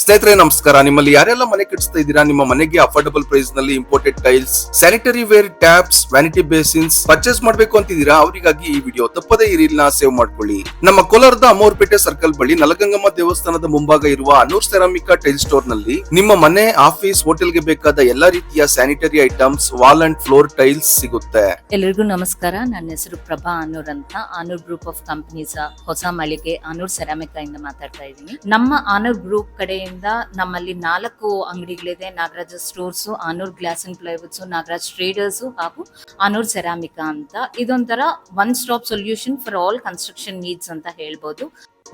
ಸ್ನೇಹಿತರೆ, ನಮಸ್ಕಾರ. ನಿಮ್ಮಲ್ಲಿ ಯಾರೆಲ್ಲ ಮನೆ ಕಟ್ಟಿಸ್ತಾ ಇದ್ದೀರಾ? ನಿಮ್ಮ ಮನೆಗೆ affordable ಪ್ರೈಸ್ನಲ್ಲಿ imported tiles sanitary ware taps vanity basins purchase ಮಾಡಬೇಕು ಅಂತಿದ್ದೀರಾ? ಅವರಿಗಾಗಿ ಈ ವಿಡಿಯೋ ತಪ್ಪದೇ ಈ ಸೇವ್ ಮಾಡ್ಕೊಳ್ಳಿ. ನಮ್ಮ ಕೋಲಾರದ ಅಮೋರ್ಪೇಟೆ ಸರ್ಕಲ್ ಬಳಿ ನಲಗಂಗಮ್ಮ ದೇವಸ್ಥಾನದ ಮುಂಭಾಗ ಇರುವ ಅನೂರ್ ಸೆರಾಮಿಕಾ ಟೈಲ್ ಸ್ಟೋರ್ನಲ್ಲಿ ನಿಮ್ಮ ಮನೆ ಆಫೀಸ್ ಹೋಟೆಲ್ಗೆ ಬೇಕಾದ ಎಲ್ಲಾ ರೀತಿಯ sanitary items wall and floor tiles ಸಿಗುತ್ತೆ. ಎಲ್ಲರಿಗೂ ನಮಸ್ಕಾರ. ನನ್ನ ಹೆಸರು ಪ್ರಭಾ ಅನೂರ್ ಅಂತ. ಆನೂರ್ ಗ್ರೂಪ್ ಆಫ್ ಕಂಪನೀಸ್ ಹೊಸ ಮಳಿಗೆ ಆನೂರ್ ಸೆರಾಮಿಕಾ ಇಂದ ಮಾತಾಡ್ತಾ ಇದ್ದೀನಿ. ನಮ್ಮ ಆನೂರ್ ಗ್ರೂಪ್ ಕಡೆಯಿಂದ ನಮ್ಮಲ್ಲಿ ನಾಲ್ಕು ಅಂಗಡಿಗಳಿದೆ. Nagaraja stores, Anur glass and plywoods, Nagaraj traders ಹಾಗೂ ಆನೂರ್ ಸೆರಾಮಿಕಾ ಅಂತ. ಇದೊಂಥರ one stop solution for all construction needs ಅಂತ ಹೇಳ್ಬೋದು.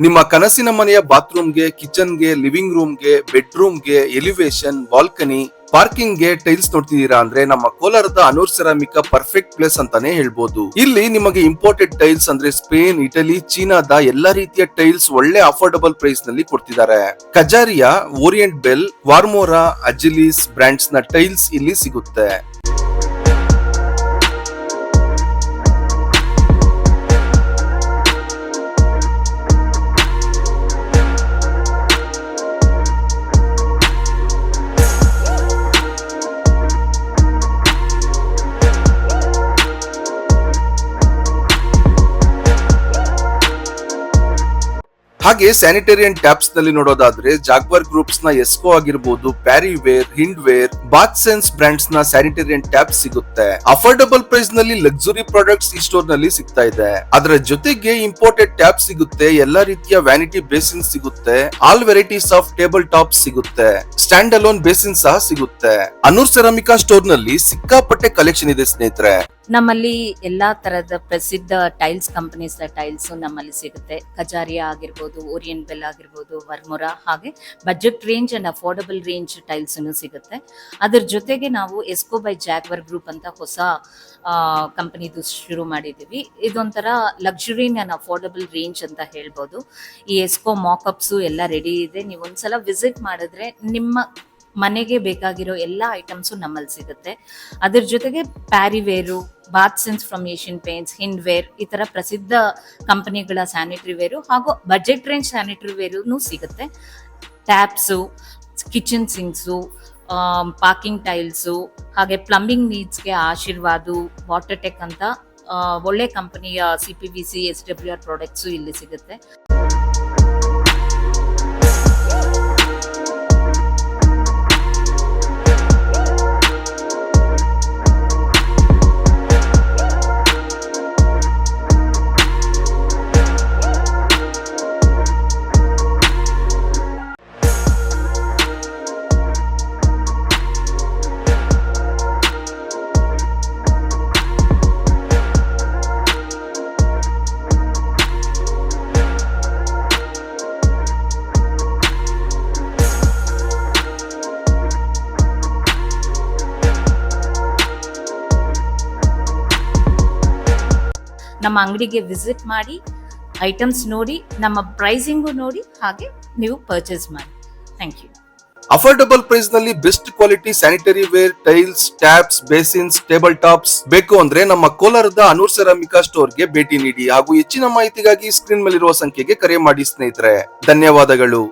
ನಿಮ್ಮ ಕನಸಿನ ಮನೆಯ ಬಾತ್ರೂಮ್ಗೆ ಕಿಚನ್ಗೆ ಲಿವಿಂಗ್ ರೂಮ್ಗೆ ಬೆಡ್ರೂಮ್ಗೆ ಎಲಿವೇಶನ್ ಬಾಲ್ಕನಿ ಪಾರ್ಕಿಂಗ್ಗೆ ಟೈಲ್ಸ್ ನೋಡ್ತಿದ್ದೀರಾ ಅಂದ್ರೆ ನಮ್ಮ ಕೋಲಾರದ ಅನೂರ್ ಸೆರಾಮಿಕ್ ಪರ್ಫೆಕ್ಟ್ ಪ್ಲೇಸ್ ಅಂತಾನೆ ಹೇಳ್ಬೋದು. ಇಲ್ಲಿ ನಿಮಗೆ ಇಂಪೋರ್ಟೆಡ್ ಟೈಲ್ಸ್ ಅಂದ್ರೆ ಸ್ಪೇನ್, ಇಟಲಿ, ಚೀನಾದ ಎಲ್ಲಾ ರೀತಿಯ ಟೈಲ್ಸ್ ಒಳ್ಳೆ ಅಫೋರ್ಡಬಲ್ ಪ್ರೈಸ್ನಲ್ಲಿ ಕೊಡ್ತಿದ್ದಾರೆ. ಕಜಾರಿಯಾ ಓರಿಯೆಂಟ್ ಬೆಲ್, ವಾರ್ಮೋರಾ, ಅಜಿಲಿಸ್ ಬ್ರಾಂಡ್ಸ್ನ ಟೈಲ್ಸ್ ಇಲ್ಲಿ ಸಿಗುತ್ತೆ. ಹಾಗೆ ಸ್ಯಾನಿಟೇರಿಯನ್ ಟ್ಯಾಪ್ಸ್ನಲ್ಲಿ ನೋಡೋದಾದ್ರೆ ಜಾಗ್ವರ್ ಗ್ರೂಪ್ಸ್ನ ಎಸ್ಕೋ ಆಗಿರ್ಬೋದು ಪ್ಯಾರಿವೇರ್ ಹಿಂಡ್ವೇರ್ ಬಾತ್ ಸೆನ್ಸ್ ಬ್ರಾಂಡ್ಸ್ನ ಸ್ಯಾನಿಟೇರಿಯನ್ ಟ್ಯಾಪ್ ಸಿಗುತ್ತೆ. ಅಫೋರ್ಡಬಲ್ ಪ್ರೈಸ್ನಲ್ಲಿ ಲಕ್ಸುರಿ ಪ್ರಾಡಕ್ಟ್ಸ್ ಈ ಸ್ಟೋರ್ನಲ್ಲಿ ಸಿಗ್ತಾ ಇದೆ. ಅದರ ಜೊತೆಗೆ ಇಂಪೋರ್ಟೆಡ್ ಟ್ಯಾಪ್ ಸಿಗುತ್ತೆ, ಎಲ್ಲಾ ರೀತಿಯ ವ್ಯಾನಿಟಿ ಬೇಸಿನ್ ಸಿಗುತ್ತೆ all varieties of table top ಸಿಗುತ್ತೆ ಸ್ಟ್ಯಾಂಡ್ ಅಲೋನ್ ಬೇಸಿನ್ ಸಹ ಸಿಗುತ್ತೆ. ಅನೂರ್ ಸೆರಾಮಿಕಾ ಸ್ಟೋರ್ನಲ್ಲಿ ಸಿಕ್ಕಾಪಟ್ಟೆ ಕಲೆಕ್ಷನ್ ಇದೆ ಸ್ನೇಹಿತರೆ. ನಮ್ಮಲ್ಲಿ ಎಲ್ಲಾ ತರದ ಪ್ರಸಿದ್ಧ ಟೈಲ್ಸ್ ಕಂಪನೀಸ್ ಟೈಲ್ಸ್ ನಮ್ಮಲ್ಲಿ ಸಿಗುತ್ತೆ. ಕಜಾರಿಯಾ ಆಗಿರ್ಬೋದು ಓರಿಯನ್ ಬೆಲ್ ಆಗಿರ್ಬೋದು ವರ್ಮೊರಾ ಹಾಗೆ budget range and affordable range tiles ಸಿಗುತ್ತೆ. ಅದ್ರ ಜೊತೆಗೆ ನಾವು ಎಸ್ಕೋ ಬೈ ಜಾಗ್ವರ್ ಗ್ರೂಪ್ ಅಂತ ಹೊಸ ಕಂಪನಿದು ಶುರು ಮಾಡಿದ್ದೀವಿ ಇದೊಂಥರ ಲಕ್ಸುರಿ ಅಂಡ್ ಅಫೋರ್ಡಬಲ್ ರೇಂಜ್ ಅಂತ ಹೇಳ್ಬೋದು. ಈ ಎಸ್ಕೋ ಮಾಕಪ್ಸು ಎಲ್ಲ ರೆಡಿ ಇದೆ. ನೀವು ಒಂದ್ಸಲ ವಿಸಿಟ್ ಮಾಡಿದ್ರೆ ನಿಮ್ಮ ಮನೆಗೆ ಬೇಕಾಗಿರೋ ಎಲ್ಲ ಐಟಮ್ಸು ನಮ್ಮಲ್ಲಿ ಸಿಗುತ್ತೆ. ಅದ್ರ ಜೊತೆಗೆ Parryware bath sense from Asian Paints Hindware ಈ ಥರ ಪ್ರಸಿದ್ಧ ಕಂಪನಿಗಳ ಸ್ಯಾನಿಟರಿ ವೇರು ಹಾಗೂ ಬಜೆಟ್ ರೇಂಜ್ ಸ್ಯಾನಿಟರಿ ವೇರು ಸಿಗುತ್ತೆ. Taps kitchen sinks parking tiles ಹಾಗೆ ಪ್ಲಂಬಿಂಗ್ ನೀಡ್ಸ್ಗೆ ಆಶೀರ್ವಾದು ವಾಟರ್ ಟೆಕ್ ಅಂತ ಆ, ಒಳ್ಳೆ ಕಂಪನಿಯ C P V C S W R products ಇಲ್ಲಿ ಸಿಗುತ್ತೆ. ನಮ್ಮ ಅಂಗಡಿಗೆ ವಿಸಿಟ್ ಮಾಡಿ ಐಟಮ್ಸ್ ನೋಡಿ, ನಮ್ಮ ಪ್ರೈಸಿಂಗು ನೋಡಿ, ಹಾಗೆ ನೀವು ಪರ್ಚೇಸ್ ಮಾಡಿ. Thank you affordable ಪ್ರೈಸ್ನಲ್ಲಿ best quality sanitary ware tiles taps basins table tops ಬೇಕು ಅಂದ್ರೆ ನಮ್ಮ ಕೋಲಾರದ ಅನೂರ್ ಸೆರಾಮಿಕಾ ಸ್ಟೋರ್ಗೆ ಭೇಟಿ ನೀಡಿ ಹಾಗೂ ಹೆಚ್ಚಿನ ಮಾಹಿತಿಗಾಗಿ ಸ್ಕ್ರೀನ್ ಮೇಲಿರುವ ಸಂಖ್ಯೆಗೆ ಕರೆ ಮಾಡಿ ಸ್ನೇಹಿತರೆ. ಧನ್ಯವಾದಗಳು.